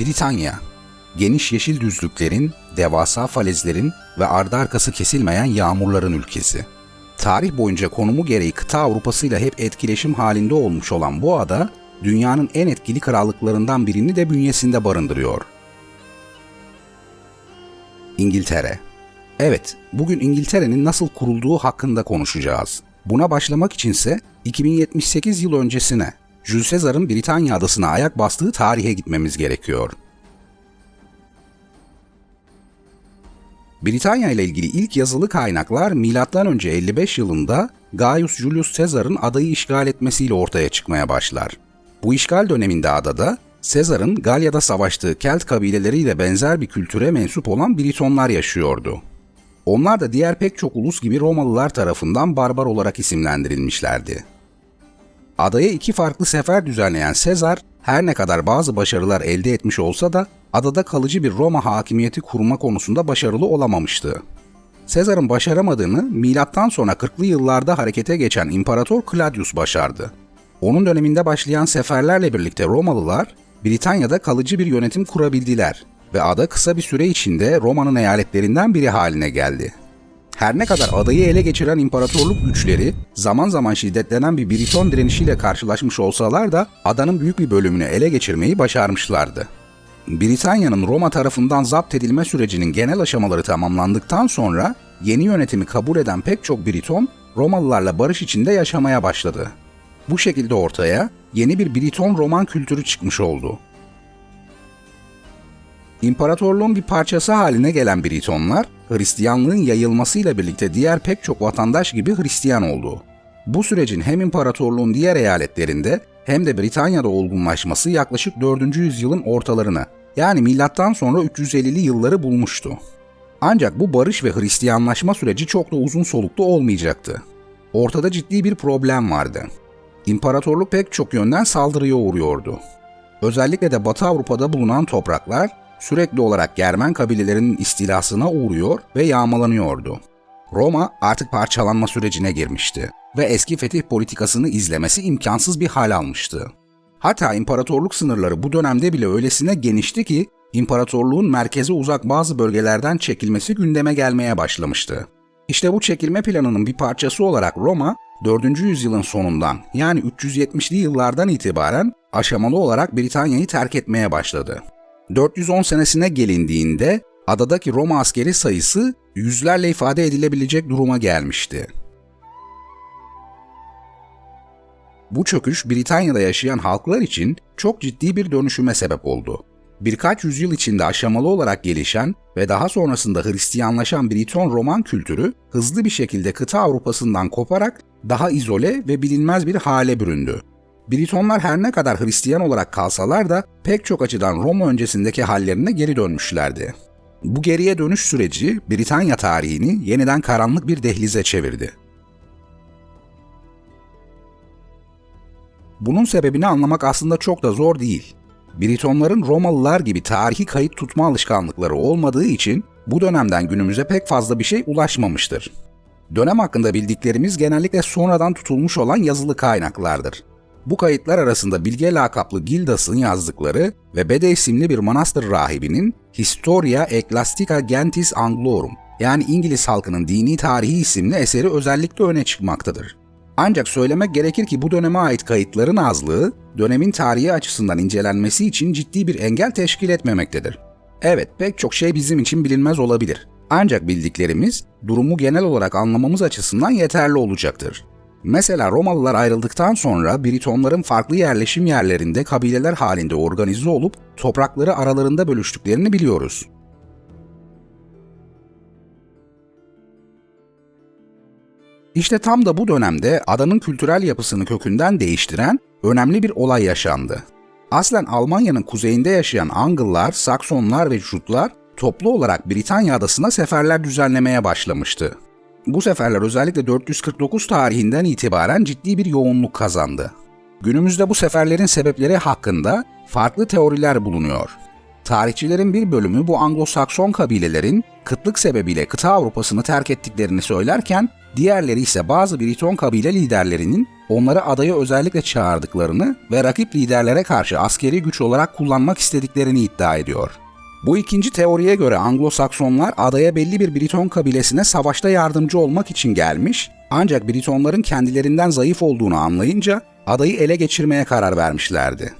Britanya, geniş yeşil düzlüklerin, devasa falezlerin ve ardı arkası kesilmeyen yağmurların ülkesi. Tarih boyunca konumu gereği kıta Avrupası ile hep etkileşim halinde olmuş olan bu ada, dünyanın en etkili krallıklarından birini de bünyesinde barındırıyor. İngiltere Evet, bugün İngiltere'nin nasıl kurulduğu hakkında konuşacağız. Buna başlamak içinse 2078 yıl öncesine Jules Caesar'ın Britanya adasına ayak bastığı tarihe gitmemiz gerekiyor. Britanya ile ilgili ilk yazılı kaynaklar M.Ö. 55 yılında Gaius Julius Caesar'ın adayı işgal etmesiyle ortaya çıkmaya başlar. Bu işgal döneminde adada Caesar'ın Galya'da savaştığı Kelt kabileleriyle benzer bir kültüre mensup olan Britonlar yaşıyordu. Onlar da diğer pek çok ulus gibi Romalılar tarafından barbar olarak isimlendirilmişlerdi. Adaya iki farklı sefer düzenleyen Sezar, her ne kadar bazı başarılar elde etmiş olsa da adada kalıcı bir Roma hakimiyeti kurma konusunda başarılı olamamıştı. Sezar'ın başaramadığını milattan sonra 40'lı yıllarda harekete geçen İmparator Claudius başardı. Onun döneminde başlayan seferlerle birlikte Romalılar Britanya'da kalıcı bir yönetim kurabildiler ve ada kısa bir süre içinde Roma'nın eyaletlerinden biri haline geldi. Her ne kadar adayı ele geçiren imparatorluk güçleri zaman zaman şiddetlenen bir Briton direnişiyle karşılaşmış olsalar da adanın büyük bir bölümünü ele geçirmeyi başarmışlardı. Britanya'nın Roma tarafından zapt edilme sürecinin genel aşamaları tamamlandıktan sonra yeni yönetimi kabul eden pek çok Briton Romalılarla barış içinde yaşamaya başladı. Bu şekilde ortaya yeni bir Briton Roman kültürü çıkmış oldu. İmparatorluğun bir parçası haline gelen Britonlar, Hristiyanlığın yayılmasıyla birlikte diğer pek çok vatandaş gibi Hristiyan oldu. Bu sürecin hem imparatorluğun diğer eyaletlerinde hem de Britanya'da olgunlaşması yaklaşık 4. yüzyılın ortalarını yani milattan sonra 350'li yılları bulmuştu. Ancak bu barış ve Hristiyanlaşma süreci çok da uzun soluklu olmayacaktı. Ortada ciddi bir problem vardı. İmparatorluk pek çok yönden saldırıya uğruyordu. Özellikle de Batı Avrupa'da bulunan topraklar sürekli olarak Germen kabilelerinin istilasına uğruyor ve yağmalanıyordu. Roma artık parçalanma sürecine girmişti ve eski fetih politikasını izlemesi imkansız bir hal almıştı. Hatta imparatorluk sınırları bu dönemde bile öylesine genişti ki imparatorluğun merkeze uzak bazı bölgelerden çekilmesi gündeme gelmeye başlamıştı. İşte bu çekilme planının bir parçası olarak Roma 4. yüzyılın sonundan yani 370'li yıllardan itibaren aşamalı olarak Britanya'yı terk etmeye başladı. 410 senesine gelindiğinde adadaki Roma askeri sayısı yüzlerle ifade edilebilecek duruma gelmişti. Bu çöküş Britanya'da yaşayan halklar için çok ciddi bir dönüşüme sebep oldu. Birkaç yüzyıl içinde aşamalı olarak gelişen ve daha sonrasında Hristiyanlaşan Briton Roman kültürü hızlı bir şekilde kıta Avrupa'sından koparak daha izole ve bilinmez bir hale büründü. Britonlar her ne kadar Hristiyan olarak kalsalar da pek çok açıdan Roma öncesindeki hallerine geri dönmüşlerdi. Bu geriye dönüş süreci Britanya tarihini yeniden karanlık bir dehlize çevirdi. Bunun sebebini anlamak aslında çok da zor değil. Britonların Romalılar gibi tarihi kayıt tutma alışkanlıkları olmadığı için bu dönemden günümüze pek fazla bir şey ulaşmamıştır. Dönem hakkında bildiklerimiz genellikle sonradan tutulmuş olan yazılı kaynaklardır. Bu kayıtlar arasında Bilge lakaplı Gildas'ın yazdıkları ve Bede isimli bir manastır rahibinin Historia Ecclesiastica Gentis Anglorum yani İngiliz halkının dini tarihi isimli eseri özellikle öne çıkmaktadır. Ancak söylemek gerekir ki bu döneme ait kayıtların azlığı, dönemin tarihi açısından incelenmesi için ciddi bir engel teşkil etmemektedir. Evet, pek çok şey bizim için bilinmez olabilir. Ancak bildiklerimiz durumu genel olarak anlamamız açısından yeterli olacaktır. Mesela Romalılar ayrıldıktan sonra Britonların farklı yerleşim yerlerinde kabileler halinde organize olup toprakları aralarında bölüştüklerini biliyoruz. İşte tam da bu dönemde adanın kültürel yapısını kökünden değiştiren önemli bir olay yaşandı. Aslen Almanya'nın kuzeyinde yaşayan Angıllar, Saksonlar ve Jutlar toplu olarak Britanya adasına seferler düzenlemeye başlamıştı. Bu seferler özellikle 449 tarihinden itibaren ciddi bir yoğunluk kazandı. Günümüzde bu seferlerin sebepleri hakkında farklı teoriler bulunuyor. Tarihçilerin bir bölümü bu Anglo-Sakson kabilelerin kıtlık sebebiyle kıta Avrupa'sını terk ettiklerini söylerken, diğerleri ise bazı Briton kabile liderlerinin onları adaya özellikle çağırdıklarını ve rakip liderlere karşı askeri güç olarak kullanmak istediklerini iddia ediyor. Bu ikinci teoriye göre Anglo-Saksonlar adaya belli bir Briton kabilesine savaşta yardımcı olmak için gelmiş, ancak Britonların kendilerinden zayıf olduğunu anlayınca adayı ele geçirmeye karar vermişlerdi.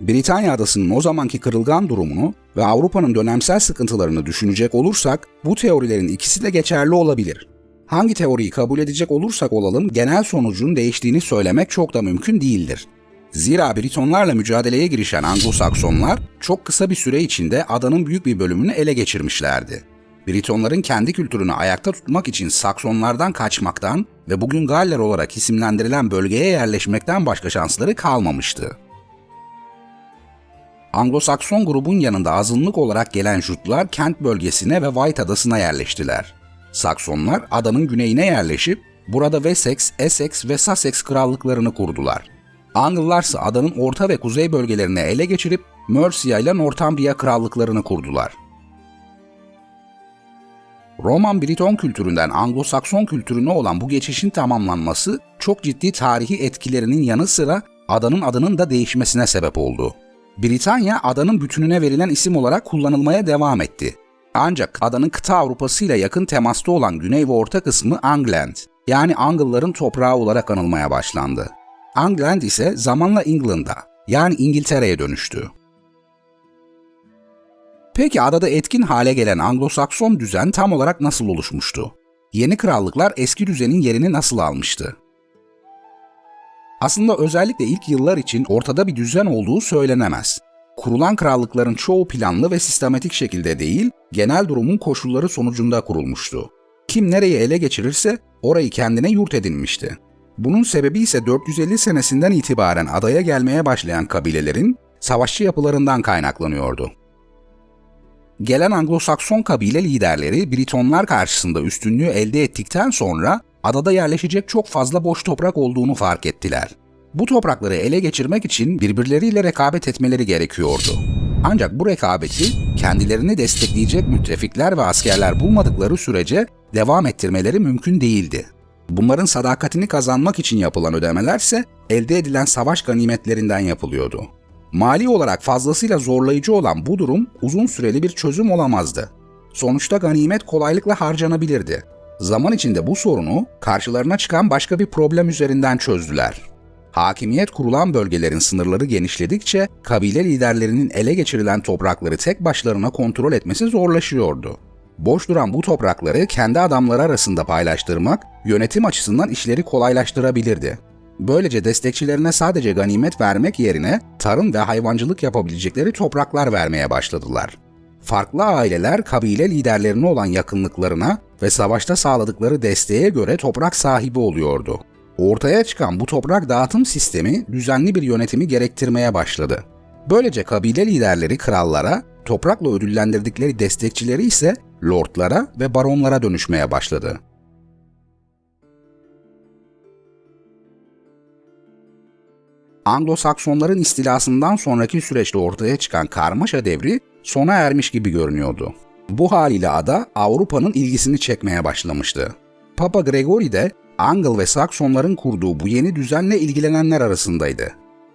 Britanya adasının o zamanki kırılgan durumunu ve Avrupa'nın dönemsel sıkıntılarını düşünecek olursak bu teorilerin ikisi de geçerli olabilir. Hangi teoriyi kabul edecek olursak olalım genel sonucun değiştiğini söylemek çok da mümkün değildir. Zira Britonlarla mücadeleye girişen Anglo-Saksonlar çok kısa bir süre içinde adanın büyük bir bölümünü ele geçirmişlerdi. Britonların kendi kültürünü ayakta tutmak için Saksonlardan kaçmaktan ve bugün Galler olarak isimlendirilen bölgeye yerleşmekten başka şansları kalmamıştı. Anglo-Sakson grubun yanında azınlık olarak gelen Jutlar kent bölgesine ve White Adası'na yerleştiler. Saksonlar adanın güneyine yerleşip burada Wessex, Essex ve Sussex krallıklarını kurdular. Anglılar ise adanın orta ve kuzey bölgelerini ele geçirip Mercia ile Northumbria krallıklarını kurdular. Roman Briton kültüründen Anglo-Sakson kültürüne olan bu geçişin tamamlanması çok ciddi tarihi etkilerinin yanı sıra adanın adının da değişmesine sebep oldu. Britanya adanın bütününe verilen isim olarak kullanılmaya devam etti. Ancak adanın kıta Avrupası ile yakın temasta olan güney ve orta kısmı Angland, yani Angılların toprağı olarak anılmaya başlandı. Angland ise zamanla England'a, yani İngiltere'ye dönüştü. Peki adada etkin hale gelen Anglo-Sakson düzen tam olarak nasıl oluşmuştu? Yeni krallıklar eski düzenin yerini nasıl almıştı? Aslında özellikle ilk yıllar için ortada bir düzen olduğu söylenemez. Kurulan krallıkların çoğu planlı ve sistematik şekilde değil, genel durumun koşulları sonucunda kurulmuştu. Kim nereyi ele geçirirse orayı kendine yurt edinmişti. Bunun sebebi ise 450 senesinden itibaren adaya gelmeye başlayan kabilelerin savaşçı yapılarından kaynaklanıyordu. Gelen Anglo-Sakson kabile liderleri Britonlar karşısında üstünlüğü elde ettikten sonra adada yerleşecek çok fazla boş toprak olduğunu fark ettiler. Bu toprakları ele geçirmek için birbirleriyle rekabet etmeleri gerekiyordu. Ancak bu rekabeti kendilerini destekleyecek müttefikler ve askerler bulmadıkları sürece devam ettirmeleri mümkün değildi. Bunların sadakatini kazanmak için yapılan ödemelerse elde edilen savaş ganimetlerinden yapılıyordu. Mali olarak fazlasıyla zorlayıcı olan bu durum uzun süreli bir çözüm olamazdı. Sonuçta ganimet kolaylıkla harcanabilirdi. Zaman içinde bu sorunu karşılarına çıkan başka bir problem üzerinden çözdüler. Hakimiyet kurulan bölgelerin sınırları genişledikçe kabile liderlerinin ele geçirilen toprakları tek başlarına kontrol etmesi zorlaşıyordu. Boş duran bu toprakları kendi adamları arasında paylaştırmak yönetim açısından işleri kolaylaştırabilirdi. Böylece destekçilerine sadece ganimet vermek yerine tarım ve hayvancılık yapabilecekleri topraklar vermeye başladılar. Farklı aileler kabile liderlerine olan yakınlıklarına ve savaşta sağladıkları desteğe göre toprak sahibi oluyordu. Ortaya çıkan bu toprak dağıtım sistemi düzenli bir yönetimi gerektirmeye başladı. Böylece kabile liderleri krallara, toprakla ödüllendirdikleri destekçileri ise lordlara ve baronlara dönüşmeye başladı. Anglo-Saksonların istilasından sonraki süreçte ortaya çıkan karmaşa devri sona ermiş gibi görünüyordu. Bu haliyle ada Avrupa'nın ilgisini çekmeye başlamıştı. Papa Gregory de Angl ve Saksonların kurduğu bu yeni düzenle ilgilenenler arasındaydı.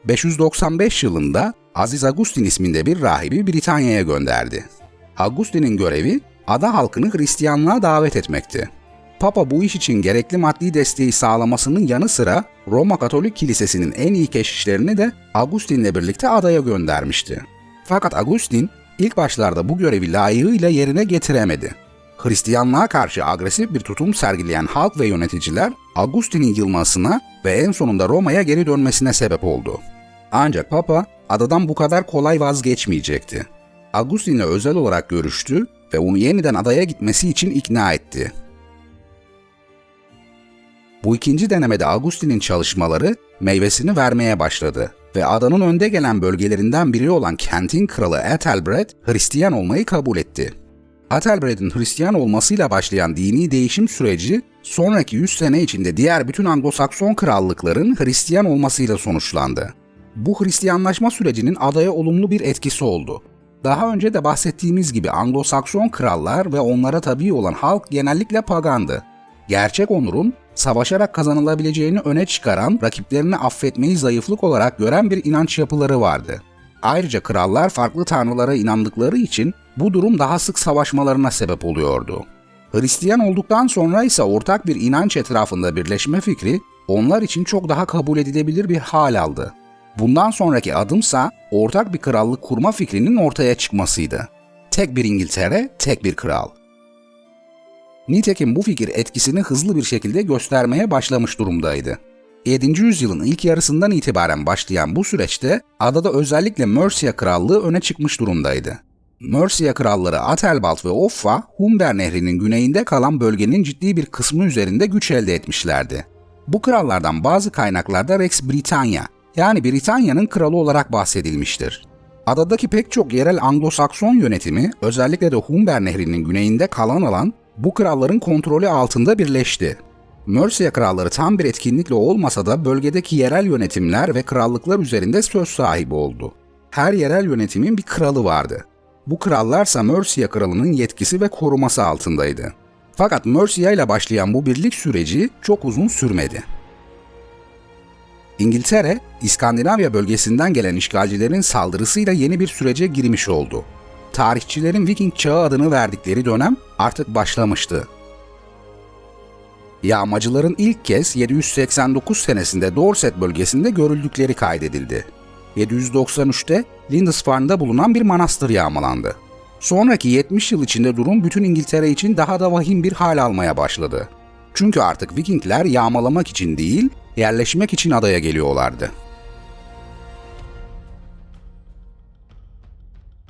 595 yılında Aziz Agustin isminde bir rahibi Britanya'ya gönderdi. Agustin'in görevi ada halkını Hristiyanlığa davet etmekti. Papa bu iş için gerekli maddi desteği sağlamasının yanı sıra Roma Katolik Kilisesi'nin en iyi keşişlerini de Agustin'le birlikte adaya göndermişti. Fakat Agustin ilk başlarda bu görevi layığıyla yerine getiremedi. Hristiyanlığa karşı agresif bir tutum sergileyen halk ve yöneticiler Agustin'in yılmasına ve en sonunda Roma'ya geri dönmesine sebep oldu. Ancak Papa adadan bu kadar kolay vazgeçmeyecekti. Agustin'le özel olarak görüştü ve onu yeniden adaya gitmesi için ikna etti. Bu ikinci denemede Agustin'in çalışmaları meyvesini vermeye başladı ve adanın önde gelen bölgelerinden biri olan kentin kralı Ethelbert Hristiyan olmayı kabul etti. Ethelbred'in Hristiyan olmasıyla başlayan dini değişim süreci sonraki 100 sene içinde diğer bütün Anglo-Sakson krallıkların Hristiyan olmasıyla sonuçlandı. Bu Hristiyanlaşma sürecinin adaya olumlu bir etkisi oldu. Daha önce de bahsettiğimiz gibi Anglo-Sakson krallar ve onlara tabi olan halk genellikle pagandı. Gerçek onurun savaşarak kazanılabileceğini öne çıkaran, rakiplerini affetmeyi zayıflık olarak gören bir inanç yapıları vardı. Ayrıca krallar farklı tanrılara inandıkları için bu durum daha sık savaşmalarına sebep oluyordu. Hristiyan olduktan sonra ise ortak bir inanç etrafında birleşme fikri onlar için çok daha kabul edilebilir bir hal aldı. Bundan sonraki adımsa ortak bir krallık kurma fikrinin ortaya çıkmasıydı. Tek bir İngiltere, tek bir kral. Nitekim bu fikir etkisini hızlı bir şekilde göstermeye başlamış durumdaydı. 7. yüzyılın ilk yarısından itibaren başlayan bu süreçte adada özellikle Mercia Krallığı öne çıkmış durumdaydı. Mercia kralları Atelbalt ve Offa, Humber Nehri'nin güneyinde kalan bölgenin ciddi bir kısmı üzerinde güç elde etmişlerdi. Bu krallardan bazı kaynaklarda Rex Britannia, yani Britanya'nın kralı olarak bahsedilmiştir. Adadaki pek çok yerel Anglo-Sakson yönetimi, özellikle de Humber Nehri'nin güneyinde kalan alan, bu kralların kontrolü altında birleşti. Mercia kralları tam bir etkinlikle olmasa da bölgedeki yerel yönetimler ve krallıklar üzerinde söz sahibi oldu. Her yerel yönetimin bir kralı vardı. Bu krallarsa Mercia kralının yetkisi ve koruması altındaydı. Fakat Mercia ile başlayan bu birlik süreci çok uzun sürmedi. İngiltere, İskandinavya bölgesinden gelen işgalcilerin saldırısıyla yeni bir sürece girmiş oldu. Tarihçilerin Viking çağı adını verdikleri dönem artık başlamıştı. Yağmacıların ilk kez 789 senesinde Dorset bölgesinde görüldükleri kaydedildi. 793'te Lindisfarne'da bulunan bir manastır yağmalandı. Sonraki 70 yıl içinde durum bütün İngiltere için daha da vahim bir hal almaya başladı. Çünkü artık Vikingler yağmalamak için değil, yerleşmek için adaya geliyorlardı.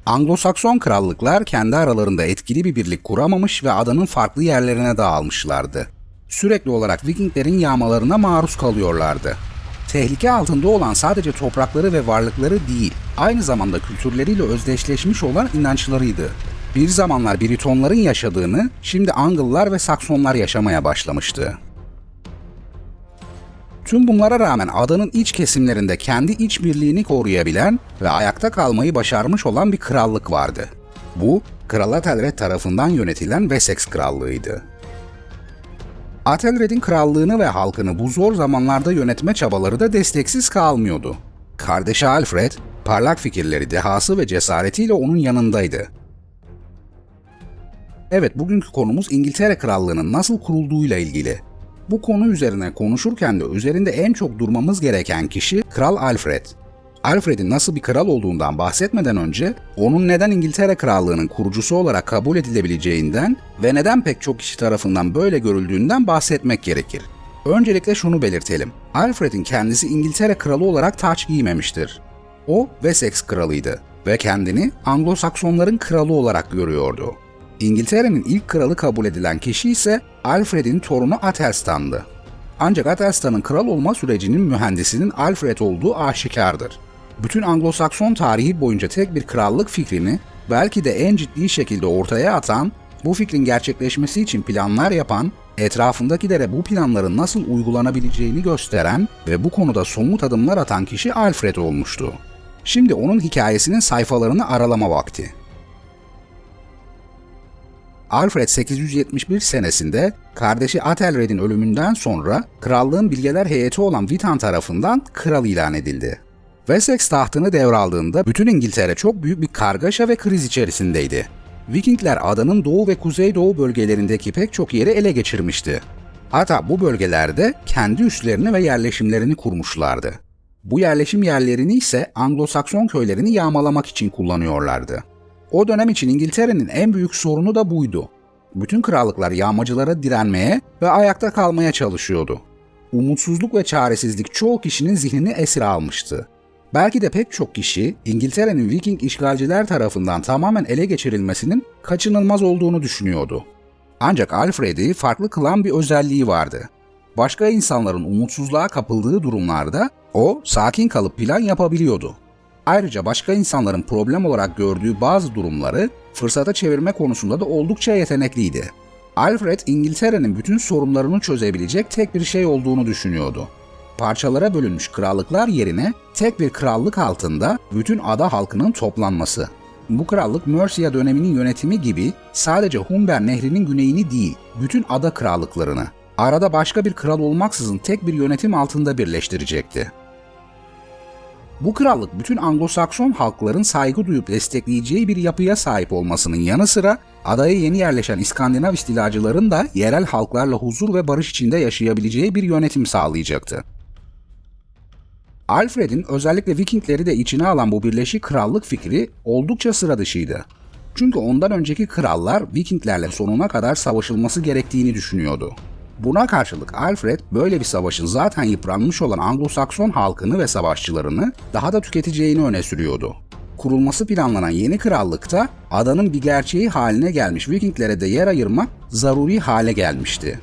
Anglo-Sakson krallıklar kendi aralarında etkili bir birlik kuramamış ve adanın farklı yerlerine dağılmışlardı. Sürekli olarak Vikinglerin yağmalarına maruz kalıyorlardı. Tehlike altında olan sadece toprakları ve varlıkları değil, aynı zamanda kültürleriyle özdeşleşmiş olan inançlarıydı. Bir zamanlar Britonların yaşadığını, şimdi Angıllar ve Saksonlar yaşamaya başlamıştı. Tüm bunlara rağmen adanın iç kesimlerinde kendi iç birliğini koruyabilen ve ayakta kalmayı başarmış olan bir krallık vardı. Bu, Kral Ethelred tarafından yönetilen Wessex Krallığı'ydı. Athelred'in krallığını ve halkını bu zor zamanlarda yönetme çabaları da desteksiz kalmıyordu. Kardeşi Alfred, parlak fikirleri, dehası ve cesaretiyle onun yanındaydı. Evet, bugünkü konumuz İngiltere Krallığı'nın nasıl kurulduğuyla ilgili. Bu konu üzerine konuşurken de üzerinde en çok durmamız gereken kişi Kral Alfred. Alfred'in nasıl bir kral olduğundan bahsetmeden önce onun neden İngiltere Krallığı'nın kurucusu olarak kabul edilebileceğinden ve neden pek çok kişi tarafından böyle görüldüğünden bahsetmek gerekir. Öncelikle şunu belirtelim. Alfred'in kendisi İngiltere kralı olarak taç giymemiştir. O Wessex kralıydı ve kendini Anglo-Saksonların kralı olarak görüyordu. İngiltere'nin ilk kralı kabul edilen kişi ise Alfred'in torunu Athelstan'dı. Ancak Athelstan'ın kral olma sürecinin mühendisinin Alfred olduğu aşikardır. Bütün Anglo-Sakson tarihi boyunca tek bir krallık fikrini belki de en ciddi şekilde ortaya atan, bu fikrin gerçekleşmesi için planlar yapan, etrafındakilere bu planların nasıl uygulanabileceğini gösteren ve bu konuda somut adımlar atan kişi Alfred olmuştu. Şimdi onun hikayesinin sayfalarını aralama vakti. Alfred 871 senesinde kardeşi Athelred'in ölümünden sonra krallığın bilgeler heyeti olan Witan tarafından kral ilan edildi. Wessex tahtını devraldığında bütün İngiltere çok büyük bir kargaşa ve kriz içerisindeydi. Vikingler adanın doğu ve kuzeydoğu bölgelerindeki pek çok yeri ele geçirmişti. Hatta bu bölgelerde kendi üslerini ve yerleşimlerini kurmuşlardı. Bu yerleşim yerlerini ise Anglo-Sakson köylerini yağmalamak için kullanıyorlardı. O dönem için İngiltere'nin en büyük sorunu da buydu. Bütün krallıklar yağmacılara direnmeye ve ayakta kalmaya çalışıyordu. Umutsuzluk ve çaresizlik çoğu kişinin zihnini esir almıştı. Belki de pek çok kişi İngiltere'nin Viking işgalciler tarafından tamamen ele geçirilmesinin kaçınılmaz olduğunu düşünüyordu. Ancak Alfred'i farklı kılan bir özelliği vardı. Başka insanların umutsuzluğa kapıldığı durumlarda o sakin kalıp plan yapabiliyordu. Ayrıca başka insanların problem olarak gördüğü bazı durumları fırsata çevirme konusunda da oldukça yetenekliydi. Alfred İngiltere'nin bütün sorunlarını çözebilecek tek bir şey olduğunu düşünüyordu. Parçalara bölünmüş krallıklar yerine tek bir krallık altında bütün ada halkının toplanması. Bu krallık Mercia döneminin yönetimi gibi sadece Humber Nehri'nin güneyini değil, bütün ada krallıklarını, arada başka bir kral olmaksızın tek bir yönetim altında birleştirecekti. Bu krallık bütün Anglo-Sakson halkların saygı duyup destekleyeceği bir yapıya sahip olmasının yanı sıra adaya yeni yerleşen İskandinav istilacıların da yerel halklarla huzur ve barış içinde yaşayabileceği bir yönetim sağlayacaktı. Alfred'in özellikle Vikingleri de içine alan bu birleşik krallık fikri oldukça sıra dışıydı. Çünkü ondan önceki krallar Vikinglerle sonuna kadar savaşılması gerektiğini düşünüyordu. Buna karşılık Alfred böyle bir savaşın zaten yıpranmış olan Anglo-Sakson halkını ve savaşçılarını daha da tüketeceğini öne sürüyordu. Kurulması planlanan yeni krallıkta adanın bir gerçeği haline gelmiş Vikinglere de yer ayırmak zaruri hale gelmişti.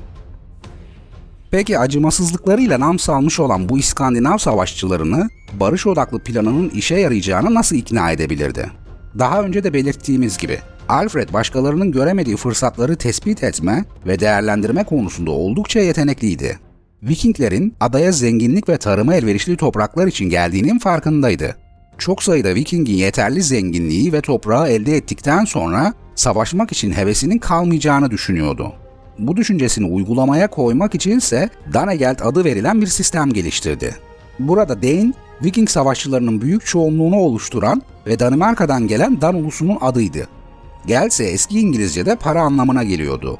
Peki acımasızlıklarıyla nam salmış olan bu İskandinav savaşçılarını barış odaklı planının işe yarayacağına nasıl ikna edebilirdi? Daha önce de belirttiğimiz gibi Alfred başkalarının göremediği fırsatları tespit etme ve değerlendirme konusunda oldukça yetenekliydi. Vikinglerin adaya zenginlik ve tarıma elverişli topraklar için geldiğinin farkındaydı. Çok sayıda Viking'in yeterli zenginliği ve toprağı elde ettikten sonra savaşmak için hevesinin kalmayacağını düşünüyordu. Bu düşüncesini uygulamaya koymak içinse Danegeld adı verilen bir sistem geliştirdi. Burada Dane, Viking savaşçılarının büyük çoğunluğunu oluşturan ve Danimarka'dan gelen Dan ulusunun adıydı. Gel ise eski İngilizce'de para anlamına geliyordu.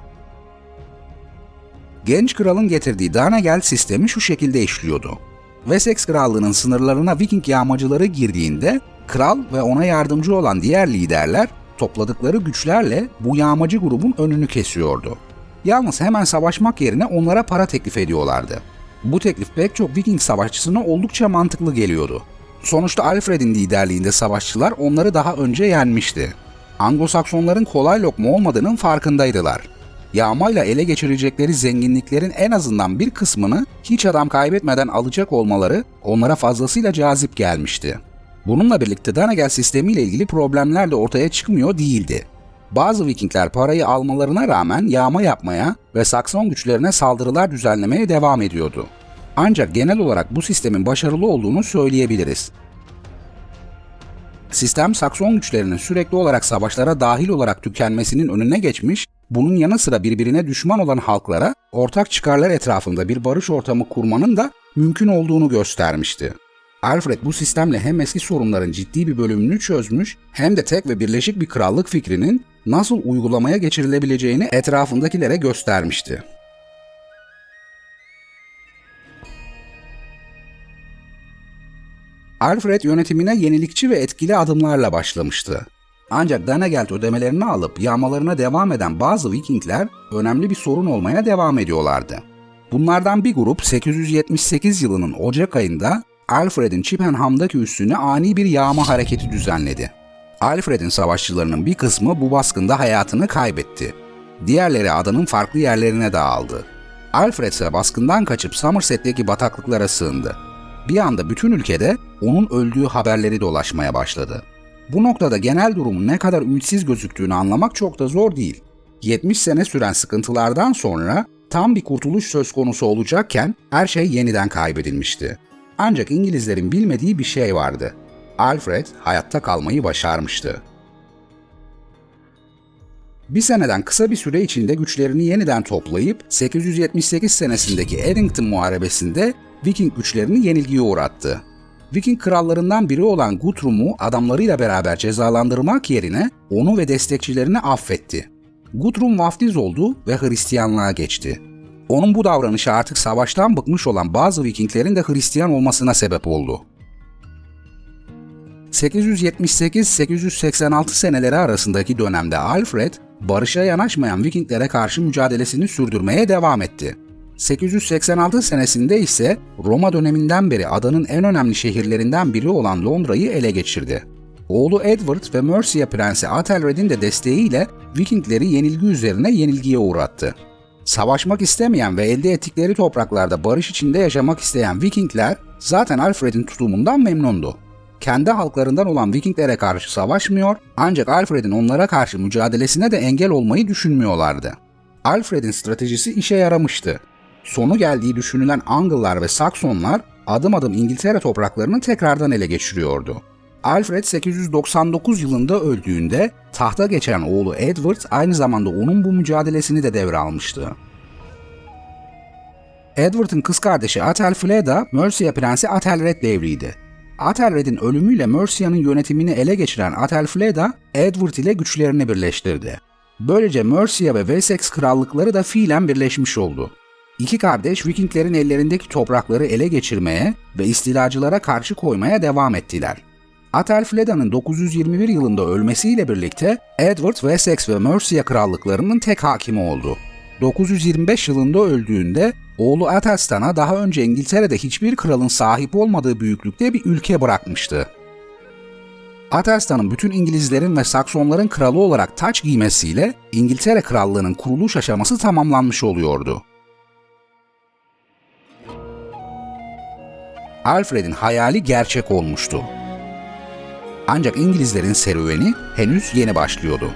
Genç kralın getirdiği Danegeld sistemi şu şekilde işliyordu. Wessex krallığının sınırlarına Viking yağmacıları girdiğinde kral ve ona yardımcı olan diğer liderler topladıkları güçlerle bu yağmacı grubun önünü kesiyordu. Yalnız hemen savaşmak yerine onlara para teklif ediyorlardı. Bu teklif pek çok Viking savaşçısına oldukça mantıklı geliyordu. Sonuçta Alfred'in liderliğinde savaşçılar onları daha önce yenmişti. Anglo-Saksonların kolay lokma olmadığının farkındaydılar. Yağmayla ele geçirecekleri zenginliklerin en azından bir kısmını hiç adam kaybetmeden alacak olmaları onlara fazlasıyla cazip gelmişti. Bununla birlikte Danagel sistemiyle ilgili problemler de ortaya çıkmıyor değildi. Bazı Vikingler parayı almalarına rağmen yağma yapmaya ve Sakson güçlerine saldırılar düzenlemeye devam ediyordu. Ancak genel olarak bu sistemin başarılı olduğunu söyleyebiliriz. Sistem Sakson güçlerinin sürekli olarak savaşlara dahil olarak tükenmesinin önüne geçmiş, bunun yanı sıra birbirine düşman olan halklara ortak çıkarlar etrafında bir barış ortamı kurmanın da mümkün olduğunu göstermişti. Alfred bu sistemle hem eski sorunların ciddi bir bölümünü çözmüş hem de tek ve birleşik bir krallık fikrinin nasıl uygulamaya geçirilebileceğini etrafındakilere göstermişti. Alfred yönetimine yenilikçi ve etkili adımlarla başlamıştı. Ancak Danegeld ödemelerini alıp yağmalarına devam eden bazı Vikingler önemli bir sorun olmaya devam ediyorlardı. Bunlardan bir grup 878 yılının Ocak ayında Alfred'in Chippenham'daki üssüne ani bir yağma hareketi düzenledi. Alfred'in savaşçılarının bir kısmı bu baskında hayatını kaybetti. Diğerleri adanın farklı yerlerine dağıldı. Alfred ise baskından kaçıp Somerset'teki bataklıklara sığındı. Bir anda bütün ülkede onun öldüğü haberleri dolaşmaya başladı. Bu noktada genel durumun ne kadar ümitsiz gözüktüğünü anlamak çok da zor değil. 70 sene süren sıkıntılardan sonra tam bir kurtuluş söz konusu olacakken her şey yeniden kaybedilmişti. Ancak İngilizlerin bilmediği bir şey vardı. Alfred hayatta kalmayı başarmıştı. Bir seneden kısa bir süre içinde güçlerini yeniden toplayıp 878 senesindeki Edington Muharebesi'nde Viking güçlerini yenilgiye uğrattı. Viking krallarından biri olan Guthrum'u adamlarıyla beraber cezalandırmak yerine onu ve destekçilerini affetti. Guthrum vaftiz oldu ve Hristiyanlığa geçti. Onun bu davranışı artık savaştan bıkmış olan bazı Vikinglerin de Hristiyan olmasına sebep oldu. 878-886 seneleri arasındaki dönemde Alfred, barışa yanaşmayan Vikinglere karşı mücadelesini sürdürmeye devam etti. 886 senesinde ise Roma döneminden beri adanın en önemli şehirlerinden biri olan Londra'yı ele geçirdi. Oğlu Edward ve Mercia Prensi Athelred'in de desteğiyle Vikingleri yenilgi üzerine yenilgiye uğrattı. Savaşmak istemeyen ve elde ettikleri topraklarda barış içinde yaşamak isteyen Vikingler zaten Alfred'in tutumundan memnundu. Kendi halklarından olan Vikinglere karşı savaşmıyor ancak Alfred'in onlara karşı mücadelesine de engel olmayı düşünmüyorlardı. Alfred'in stratejisi işe yaramıştı. Sonu geldiği düşünülen Angle'lar ve Saksonlar adım adım İngiltere topraklarını tekrardan ele geçiriyordu. Alfred 899 yılında öldüğünde tahta geçen oğlu Edward aynı zamanda onun bu mücadelesini de devralmıştı. Edward'ın kız kardeşi Aethelflaeda, Mercia Prensi Aethelred devriydi. Aethelred'in ölümüyle Mercia'nın yönetimini ele geçiren Aethelflaeda, Edward ile güçlerini birleştirdi. Böylece Mercia ve Wessex krallıkları da fiilen birleşmiş oldu. İki kardeş Vikinglerin ellerindeki toprakları ele geçirmeye ve istilacılara karşı koymaya devam ettiler. Aethelflaeda'nın 921 yılında ölmesiyle birlikte Edward, Wessex ve Mercia krallıklarının tek hakimi oldu. 925 yılında öldüğünde oğlu Athelstan'a daha önce İngiltere'de hiçbir kralın sahip olmadığı büyüklükte bir ülke bırakmıştı. Athelstan'ın bütün İngilizlerin ve Saksonların kralı olarak taç giymesiyle İngiltere krallığının kuruluş aşaması tamamlanmış oluyordu. Alfred'in hayali gerçek olmuştu. Ancak İngilizlerin serüveni henüz yeni başlıyordu.